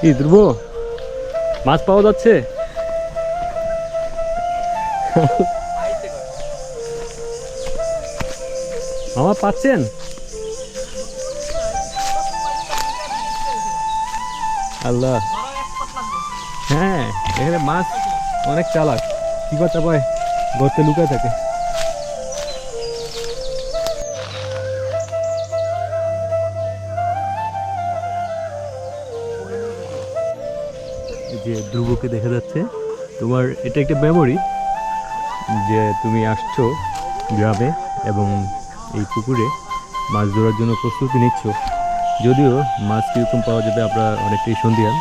কি ধ্রুব মাছ পাওয়া যাচ্ছে? মামা পাচ্ছেন? আল্লাহ। হ্যাঁ এখানে মাছ অনেক চালাক। কি কথা পায় গর্তে লুকায় থাকে। যে ধ্রুবকে দেখা যাচ্ছে, তোমার এটা একটা মেমোরি যে তুমি আসছো গ্রামে এবং এই পুকুরে মাছ ধরার জন্য প্রস্তুতি নিচ্ছ। যদিও মাছ কীরকম পাওয়া যাবে, আমরা অনেকটাই সন্ধিয়ান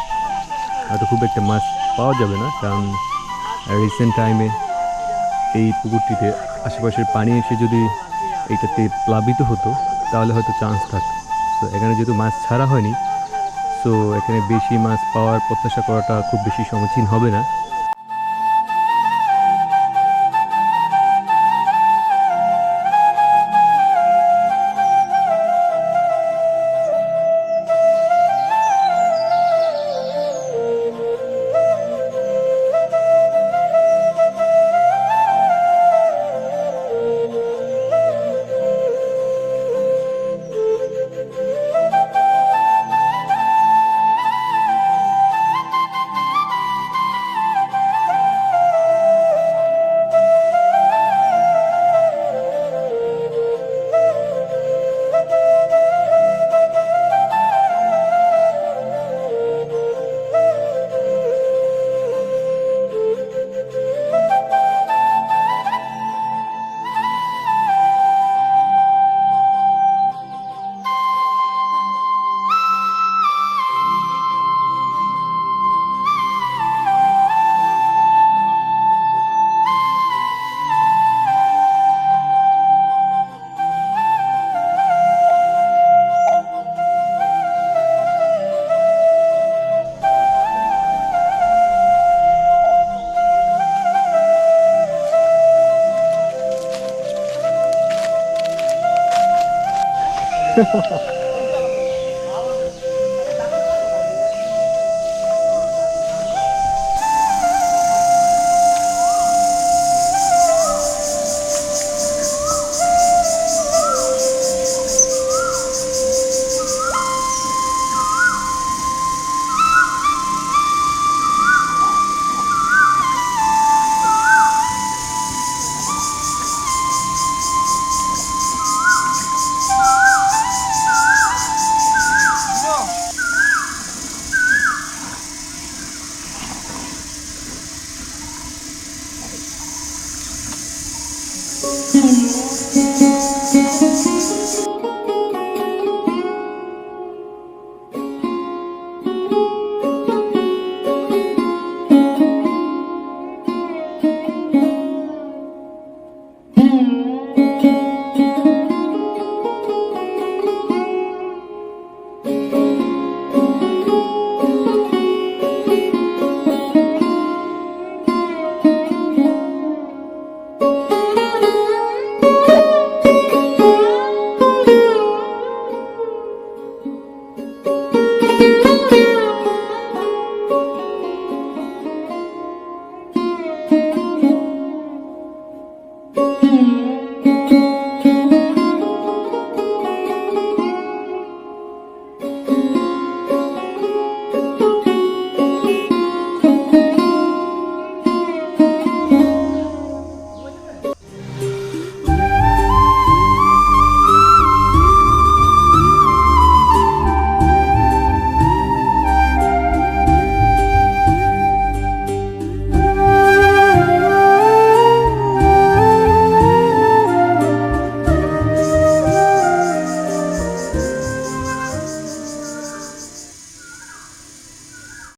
হয়তো খুব একটা মাছ পাওয়া যাবে না, কারণ রিসেন্ট টাইমে এই পুকুরটিতে আশেপাশের পানি এসে যদি এইটাতে প্লাবিত হতো, তাহলে হয়তো চান্স থাকতো। তো এখানে যেহেতু মাছ ছাড়া হয়নি তো এখানে বেশি মাছ পাওয়ার প্রত্যাশা করাটা খুব বেশি সমীচীন হবে না। ハハハ。